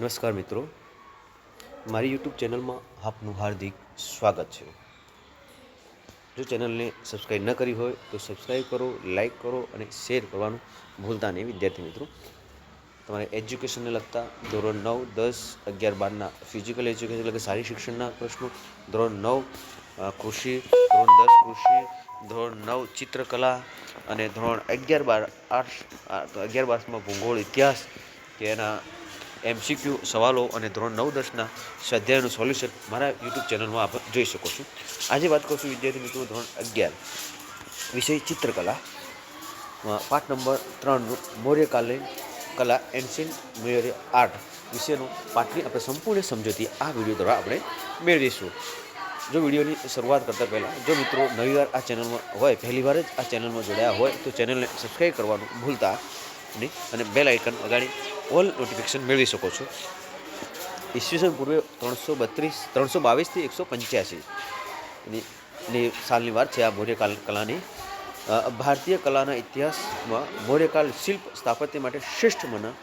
નમસ્કાર મિત્રો. મારી યુટ્યુબ ચેનલમાં આપનું હાર્દિક સ્વાગત છે. જો ચેનલને સબસ્ક્રાઈબ ન કરી હોય તો સબસ્ક્રાઈબ કરો લાઈક કરો અને શેર કરવાનું ભૂલતા નહીં વિદ્યાર્થી મિત્રો. તમારે એજ્યુકેશનને લગતા ધોરણ નવ, દસ, અગિયાર, બારના ફિઝિકલ એજ્યુકેશન એટલે કે શારીરિક શિક્ષણના પ્રશ્નો, ધોરણ નવ કૃષિ, ધોરણ દસ, કૃષિ, ધોરણ નવ, ચિત્રકલા અને ધોરણ અગિયાર બાર, આર્ટ્સ, આ અગિયાર બારમાં ભૂગોળ, ઇતિહાસ, કે એના એમસીક્યુ સવાલો અને ધોરણ નવ દસના સ્વાધ્યાયનું સોલ્યુશન મારા યુટ્યુબ ચેનલમાં આપ જોઈ શકો છો. આજે વાત કરું છું વિદ્યાર્થી મિત્રો ધોરણ અગિયાર, વિષય ચિત્રકલા. પાઠ નંબર ત્રણનું મૌર્યકાલીન કલા એન્શિયન્ટ મૌર્ય આર્ટ વિશેનો પાઠની આપણે સંપૂર્ણ સમજૂતી આ વીડિયો દ્વારા આપણે મેળવીશું. જો વિડીયોની શરૂઆત કરતાં પહેલાં, જો મિત્રો નવી વાર આ ચેનલમાં હોય, પહેલી વાર જ આ ચેનલમાં જોડાયા હોય, તો ચેનલને સબસ્ક્રાઈબ કરવાનું ભૂલતા નહીં અને બેલ આઇકન વગાડી ઓલ નોટિફિકેશન મેળવી શકો છો. ઈસવીસન પૂર્વે ત્રણસો બત્રીસ, ત્રણસો બાવીસથી એકસો પંચ્યાસી. ની સાલની વાત છે આ મૌર્યકાલ કલાની. ભારતીય કલાના ઇતિહાસમાં મૌર્યકાલ શિલ્પ સ્થાપત્ય માટે શ્રેષ્ઠ મના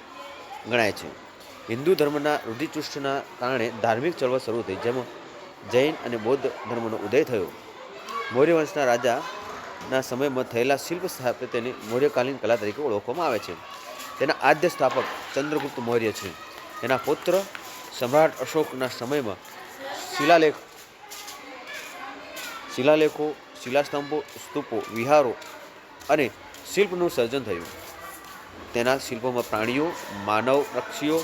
ગણાય છે. હિન્દુ ધર્મના રૂઢિચુષ્ટના કારણે ધાર્મિક ચળવળ શરૂ થઈ, જેમાં જૈન અને બૌદ્ધ ધર્મનો ઉદય થયો. મૌર્ય વંશના રાજાના સમયમાં થયેલા શિલ્પ સ્થાપત્યને મૌર્યકાલીન કલા તરીકે ઓળખવામાં આવે છે. તેના આદ્ય સ્થાપક ચંદ્રગુપ્ત મૌર્ય છે. તેના પુત્ર સમ્રાટ અશોકના સમયમાં શિલાલેખ, શિલાલેખો, શિલાસ્તંભો, સ્તૂપો, વિહારો અને શિલ્પનું સર્જન થયું. તેના શિલ્પોમાં પ્રાણીઓ, માનવ પક્ષીઓ,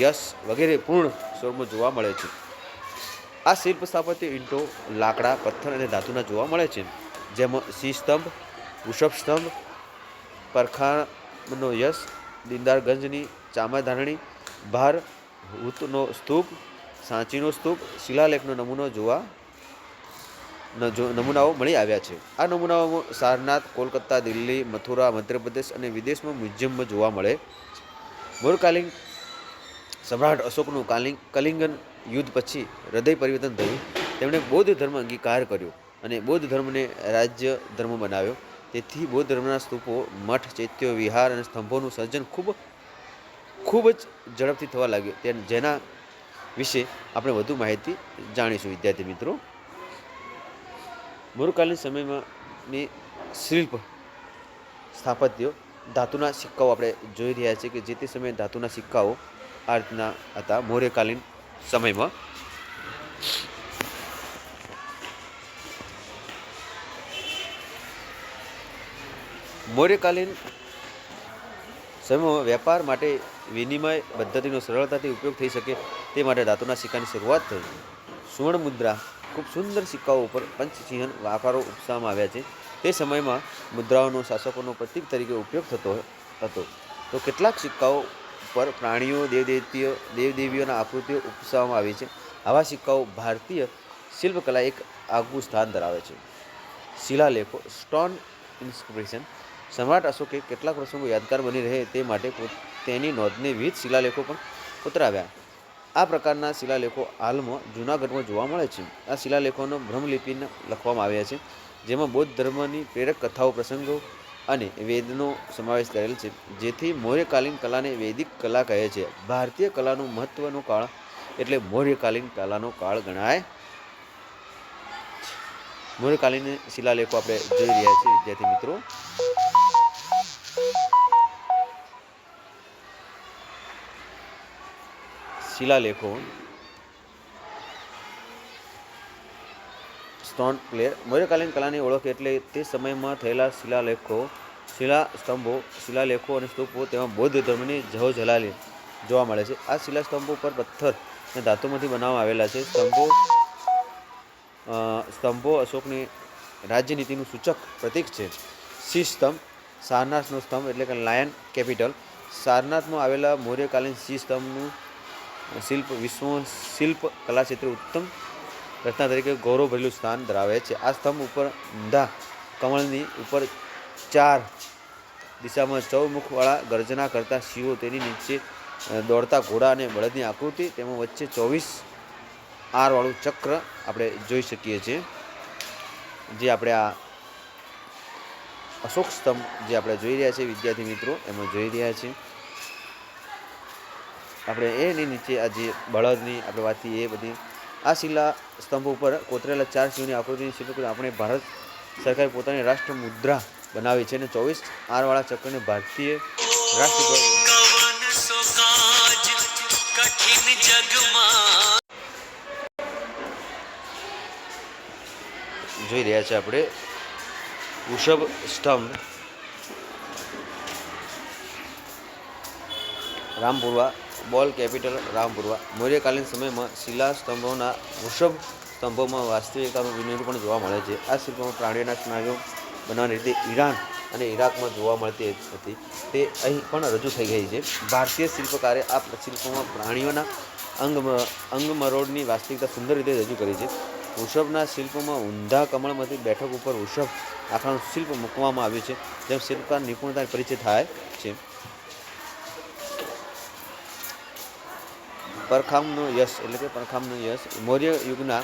યશ વગેરે પૂર્ણ સ્વરૂપમાં જોવા મળે છે. આ શિલ્પ સ્થાપત્ય ઈંટો, લાકડા, પથ્થર અને ધાતુના જોવા મળે છે. જેમાં સિંહ સ્તંભ વૃષભ સ્તંભ પરખાનો યશ દિંદારગંજની ચામાધારણી, ભાર હુતનો સ્તૂપ, સાંચીનો સ્તૂપ, શિલાલેખનો નમૂનો જોવા નમૂનાઓ મળી આવ્યા છે. આ નમૂનાઓમાં સારનાથ, કોલકાતા, દિલ્હી, મથુરા, મધ્યપ્રદેશ અને વિદેશમાં મ્યુઝિયમમાં જોવા મળે મોરકાલીન સમ્રાટ અશોકનું કાલિંગ, કલિંગન યુદ્ધ પછી હૃદય પરિવર્તન થયું. તેમણે બૌદ્ધ ધર્મ અંગીકાર કર્યો અને બૌદ્ધ ધર્મને રાજ્ય ધર્મ બનાવ્યો. તેથી બૌદ્ધ ધર્મના સ્તૂપો, મઠ, ચૈત્યો, વિહાર અને સ્તંભોનું સર્જન ખૂબ ખૂબ જ ઝડપથી થવા લાગ્યું. તે જેના વિશે આપણે વધુ માહિતી જાણીશું, વિદ્યાર્થી મિત્રો. મોરકાલીન સમયમાંની શિલ્પ સ્થાપત્યો ધાતુના સિક્કાઓ આપણે જોઈ રહ્યા છીએ કે જે તે સમયે ધાતુના સિક્કાઓ આ રીતના હતા. મૌર્યકાલીન સમયમાં મૌર્યકાલીન સમયમાં વેપાર માટે વિનિમય પદ્ધતિનો સરળતાથી ઉપયોગ થઈ શકે તે માટે ધાતુના સિક્કાની શરૂઆત થઈ. સુવર્ણ મુદ્રા ખૂબ સુંદર સિક્કાઓ ઉપર પંચચિહ્ન આકારો ઉપસાવવામાં આવ્યા છે. તે સમયમાં મુદ્રાઓનો શાસકોનો પ્રતીક તરીકે ઉપયોગ થતો હતો. તો કેટલાક સિક્કાઓ પર પ્રાણીઓ, દેવદેવીઓ, દેવદેવીઓના આકૃતિઓ ઉપસાવવામાં આવી છે. આવા સિક્કાઓ ભારતીય શિલ્પકલા એક આગવું સ્થાન ધરાવે છે. શિલાલેખો, સ્ટોન ઇન્સ્ક્રિપ્શન સમ્રાટ અશોકે કેટલાક પ્રસંગો યાદગાર બની રહે તે માટે તેની નોંધને વિવિધ શિલાલેખો પણ ઉતરાવ્યા. આ પ્રકારના શિલાલેખો હાલમાં જૂનાગઢમાં જોવા મળે છે. આ શિલાલેખોનો બ્રહ્મલિપિના લખવામાં આવ્યા છે, જેમાં બૌદ્ધ ધર્મની પ્રેરક કથાઓ, પ્રસંગો અને વેદનો સમાવેશ કરેલ છે, જેથી મૌર્યકાલીન કલાને વૈદિક કલા કહે છે. ભારતીય કલાનું મહત્વનો કાળ એટલે મૌર્યકાલીન કલાનો કાળ ગણાય. મૌર્યકાલીન શિલાલેખો આપણે જોઈ રહ્યા છીએ. વિદ્યાર્થી મિત્રો શિલાલેખો. સ્ટોન પ્લેયર મૌર્યકાલીન કલાની ઓળખ એટલે તે સમયમાં થયેલા શિલાલેખો, શિલા સ્તંભો, શિલાલેખો અને સ્તૂપો તેમાં બૌદ્ધ ધર્મની જહો જોવા મળે છે. આ શિલાસ્તંભો પર પથ્થર અને ધાતુમાંથી બનાવવામાં આવેલા છે. સ્તંભો સ્તંભો અશોકની રાજ્યનીતિનું સૂચક પ્રતીક છે. શીશ સ્તંભ, સારનાથનો સ્તંભ એટલે કે લાયન કેપિટલ. સારનાથમાં આવેલા મૌર્યકાલીન શીશ સ્તંભનું શિલ્પ વિશ્વ શિલ્પ કલા ક્ષેત્રે ઉત્તમ રચના તરીકે ગૌરવભરેલું સ્થાન ધરાવે છે. આ સ્તંભ ઉપર ઊંધા કમળની ઉપર ચાર દિશામાં ચૌમુખવાળા ગર્જના કરતા શિવો તેની નીચે દોડતા ઘોડા અને બળદની આકૃતિ, તેમાં વચ્ચે ચોવીસ આરવાળું ચક્ર આપણે જોઈ શકીએ છીએ, જે આપણે આ અશોક સ્તંભ જે આપણે જોઈ રહ્યા છીએ, વિદ્યાર્થી મિત્રો, એમાં જોઈ રહ્યા છીએ. આપણે એની નીચે આ જે બળદની આપણે વાત એ બધી, આ શિલા સ્તંભ ઉપર કોતરેલા ચાર શિવની આકૃતિની શિલ્પકૃતિ આપણે ભારત સરકારે પોતાની રાષ્ટ્ર મુદ્રા બનાવી છે અને ચોવીસ આરવાળા ચક્રને ભારતીય રાષ્ટ્ર જોઈ રહ્યા છે આપણે, વૃષભ સ્તંભ રામપુરવા બોલ કેપિટલ રામપુરવા. મૌર્યકાલીન સમયમાં શિલા સ્તંભોના વૃષભ સ્તંભોમાં વાસ્તવિકતાનું વિનિરૂપણ જોવા મળે છે. આ શિલ્પમાં પ્રાણીઓના સ્નાયુઓ બનાવવાની રીતે ઈરાન અને ઈરાકમાં જોવા મળતી હતી. તે અહીં પણ રજૂ થઈ ગઈ છે. ભારતીય શિલ્પકારે આ શિલ્પોમાં પ્રાણીઓના અંગ અંગમરોડની વાસ્તવિકતા સુંદર રીતે રજૂ કરી છે. વૃષભના શિલ્પમાં ઊંધા કમળમાંથી બેઠક ઉપર વૃષભ આખાનું શિલ્પ મૂકવામાં આવ્યું છે, જેમ શિલ્પકાર નિપુણતા પરિચય થાય છે. પરખામનો યશ, એટલે કે પરખામનો યશ. મૌર્ય યુગના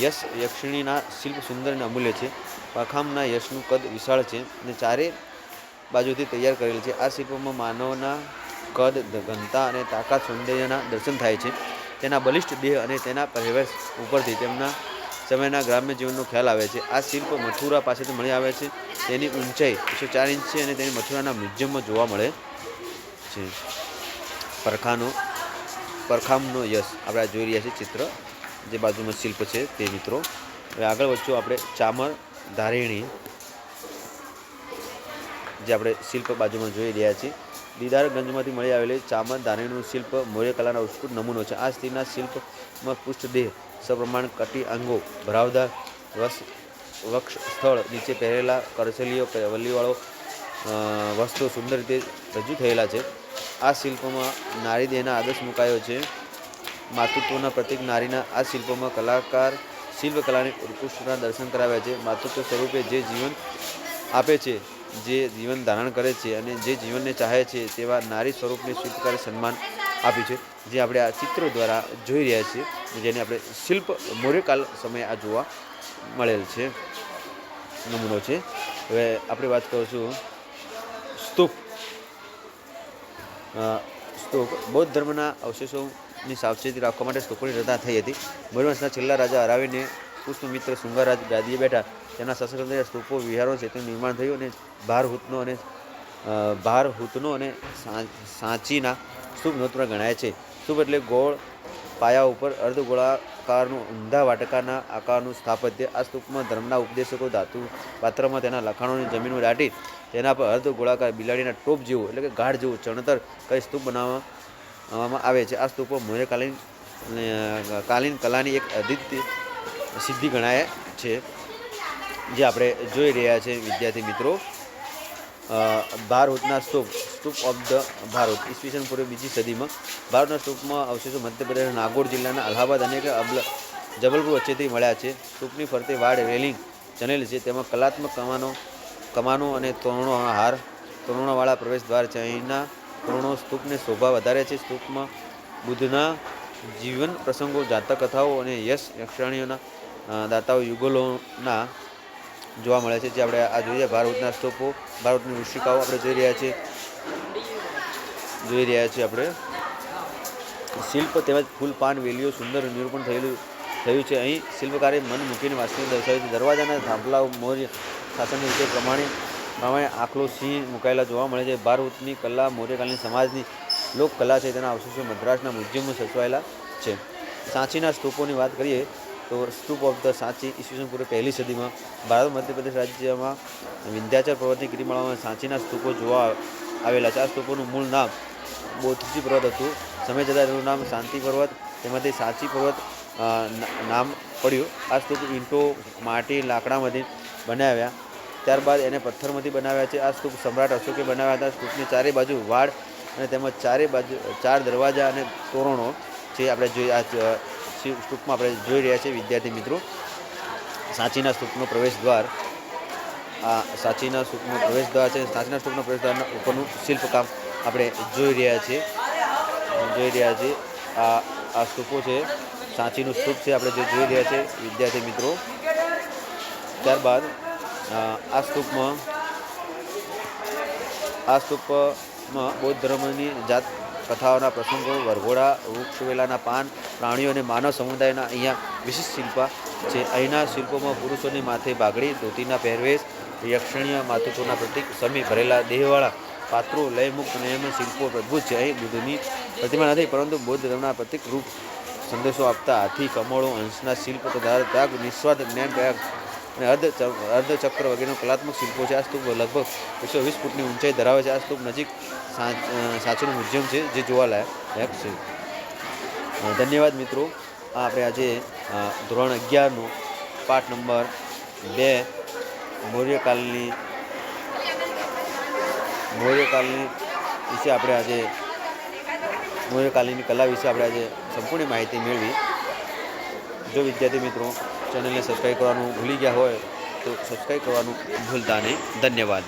યશ યક્ષિણીના શિલ્પ સુંદર અને અમૂલ્ય છે. પરખામના યશનું કદ વિશાળ છે અને ચારે બાજુથી તૈયાર કરેલ છે. આ શિલ્પમાં માનવના કદ, ઘનતા અને તાકાત સૌંદર્યના દર્શન થાય છે. તેના બલિષ્ઠ દેહ અને તેના પહેરવેશ ઉપરથી તેમના સમયના ગ્રામ્ય જીવનનો ખ્યાલ આવે છે. આ શિલ્પ મથુરા પાસેથી મળી આવે છે. તેની ઊંચાઈ એકસો ચાર ઇંચ છે અને તેની મથુરાના મ્યુઝિયમમાં જોવા મળે છે. પરખાનો પરખામનો યશ આપણે જોઈ રહ્યા છીએ ચિત્ર, જે બાજુમાં શિલ્પ છે તે મિત્રો. હવે આગળ વધશું આપણે ચામર ધારેણી, જે આપણે શિલ્પ બાજુમાં જોઈ રહ્યા છીએ. દીદારગંજમાંથી મળી આવેલી ચામર ધારેણીનું શિલ્પ મૌર્ય કલાના ઉત્કૃષ્ટ નમૂનો છે. આ સ્ત્રીના શિલ્પમાં પૃષ્ઠદેહ સપ્રમાણ કટી અંગો, ભરાવદાર વસ, વક્ષ સ્થળ, નીચે પહેરેલા કરસલીઓ વલ્લીવાળો વસ્તુ સુંદર રીતે રજૂ થયેલા છે. આ શિલ્પમાં નારી દેહના આદર્શ મુકાયો છે. માતૃત્વના પ્રતિક નારીના આ શિલ્પોમાં કલાકાર શિલ્પકલાની ઉત્કૃષ્ટના દર્શન કરાવ્યા છે. માતૃત્વ સ્વરૂપે જે જીવન આપે છે, જે જીવન ધારણ કરે છે અને જે જીવનને ચાહે છે તેવા નારી સ્વરૂપને શિલ્પકારે સન્માન આપ્યું છે. જે આપણે આ ચિત્રો દ્વારા જોઈ રહ્યા છીએ, જેને આપણે શિલ્પ મૌર્યકાલ સમયે આ જોવા મળેલ છે, નમૂનો છે. હવે આપણે વાત કરીશું સ્તૂપ અ, સ્તૂપ બૌદ્ધ ધર્મના અવશેષોની સાવચેતી રાખવા માટે સ્તૂપોની રચના થઈ હતી. મયુરવંશના છેલ્લા રાજા હરાવીને પુષ્પમિત્ર શુંગારાજ ગાદીએ બેઠા. તેમના શાસન સ્તૂપો, વિહારો તેનું નિર્માણ થયું અને ભારહૂતનો અને ભારહૂતનો અને સાંચીના સ્તૂપ નોત્ર ગણાય છે. સ્તૂપ એટલે ગોળ પાયા ઉપર અર્ધગોળાકારનું ઊંધા વાટકાના આકારનું સ્થાપત્ય. આ સ્તૂપમાં ધર્મના ઉપદેશકો, ધાતુ પાત્રમાં તેના લખાણોની જમીનમાં દાટી તેના પર અર્ધ ગોળાકાર બિલાડીના ટોપ જેવું, એટલે કે ગાઢ જેવું ચણતર કઈ સ્તૂપ બનાવવામાં આવે છે. આ સ્તૂપો મૌર્યકાલીન કાલીન કલાની એક અદિત્ય સિદ્ધિ ગણાય છે. જે આપણે જોઈ રહ્યા છે વિદ્યાર્થી મિત્રો. અ, ભારહૂતના સ્તૂપ સ્તૂપ ઓફ ધ ભારત ઈસવીસન પૂર્વે બીજી સદીમાં. ભારતના સ્તૂપમાં અવશેષો મધ્યપ્રદેશના નાગોર જિલ્લાના અલ્હાબાદ અને જબલપુર વચ્ચેથી મળ્યા છે. સ્તૂપની ફરતે વાડ રેલિંગ જનેલી છે. તેમાં કલાત્મક કમાનો કમાનો અને તોરણો હાર તોરણોવાળા પ્રવેશ દ્વાર અહીંના તોરણો સ્તૂપને શોભા વધારે છે. સ્તૂપમાં બુદ્ધના જીવન પ્રસંગો જાતક કથાઓ અને યશ યક્ષણીઓના દાતાઓ યુગલોના જોવા મળે છે જે આપણે આ જોઈએ. ભારતના સ્તૂપો, ભારતની ઋષિકાઓ આપણે જોઈ રહ્યા છીએ. જોઈ રહ્યા છીએ આપણે. શિલ્પ તેમજ ફૂલ, પાન, વેલીઓ સુંદર નિરૂપણ થયેલું, થયું છે. અહીં શિલ્પકારે મન મૂકીને વાસ્તવિક દર્શાવ્યું છે. દરવાજાના થાંભલાઓ મૌર્ય શાસનની રીતે પ્રમાણે પ્રમાણે આખલો સિંહ મુકાયેલા જોવા મળે છે. ભારતની કલા મૌર્યકાલીન સમાજની લોક કલા છે. તેના અવશેષો મદ્રાસના મ્યુઝિયમમાં સચવાયેલા છે. સાંચીના સ્તૂપોની વાત કરીએ તો સ્તૂપ ઓફ ધ સાંચી ઈસવીસન પૂર્વે પહેલી સદીમાં ભારત મધ્યપ્રદેશ રાજ્યમાં વિંધ્યાચલ પર્વતની ગિરિમાળામાં સાંચીના સ્તૂપો જોવા આવેલા છે. આ સ્તૂપોનું મૂળ નામ બોધજી પર્વત હતું. સમય જતાં તેનું નામ શાંતિ પર્વત, તેમાંથી સાંચી પર્વત નામ પડ્યું. આ સ્તૂપ ઈંટો, માટી, લાકડામાંથી બનાવ્યા. ત્યારબાદ એને પથ્થરમાંથી બનાવ્યા છે. આ સ્તૂપ સમ્રાટ અશોકે બનાવ્યા હતા. સ્તૂપની ચારે બાજુ વાડ અને તેમજ ચારે બાજુ, ચાર દરવાજા અને તોરણો જે આપણે જોઈ આ સ્તૂપમાં આપણે જોઈ રહ્યા છીએ વિદ્યાર્થી મિત્રો. સાંચીના સ્તૂપનો પ્રવેશ દ્વાર. આ સાંચીના સ્તૂપનો પ્રવેશ દ્વાર છે. સાંચીના સ્તૂપનો પ્રવેશ દ્વારના ઉપરનું શિલ્પકામ આપણે જોઈ રહ્યા છીએ. જોઈ રહ્યા છીએ. આ આ સ્તૂપો છે. સાંચીનું સ્તૂપ છે આપણે જે જોઈ રહ્યા છીએ વિદ્યાર્થી મિત્રો. ત્યારબાદ આ સ્તૂપમાં આ સ્તૂપમાં બૌદ્ધ ધર્મની જાત કથાઓના પ્રસંગો, વરઘોડા, વૃક્ષવેલાના પાન, પ્રાણીઓ અને માનવ સમુદાયના અહીંયા વિશિષ્ટ શિલ્પા છે. અહીંના શિલ્પોમાં પુરુષોની માથે બાગડી, ધોતીના પહેરવેશ, યક્ષણીય માતુકોના પ્રતિક સમી ભરેલા દેહવાળા પાત્રો, લયમુક્ત નિયમ શિલ્પો અદ્ભુત છે. અહીં બુદ્ધની પ્રતિમા નથી, પરંતુ બૌદ્ધ ધર્મના પ્રતિક રૂપ સંદેશો આપતા હાથી, કમળો, અંશના શિલ્પ તથા ત્યાગ, નિસ્વાર્થ જ્ઞાન પ્રયાગ અને અર્ધ અર્ધચક્ર વગેરેનો કલાત્મક શિલ્પો છે. આ સ્તૂપ લગભગ એકસો વીસ ફૂટની ઊંચાઈ ધરાવે છે. આ સ્તૂપ નજીક સાંચીનું મ્યુઝિયમ છે જે જોવાલાયક લાયક છે. ધન્યવાદ મિત્રો. આ આપણે આજે ધોરણ અગિયારનો પાઠ નંબર બે, મૌર્યકાલની મૌર્યકાલની વિશે આપણે આજે, મૌર્યકાલીની કલા વિશે આપણે આજે સંપૂર્ણ માહિતી મેળવી. જો વિદ્યાર્થી મિત્રો ચેનલને સબસ્ક્રાઈબ કરવાનું ભૂલી ગયા હોય તો સબસ્ક્રાઈબ કરવાનું ભૂલતા નહીં. ધન્યવાદ.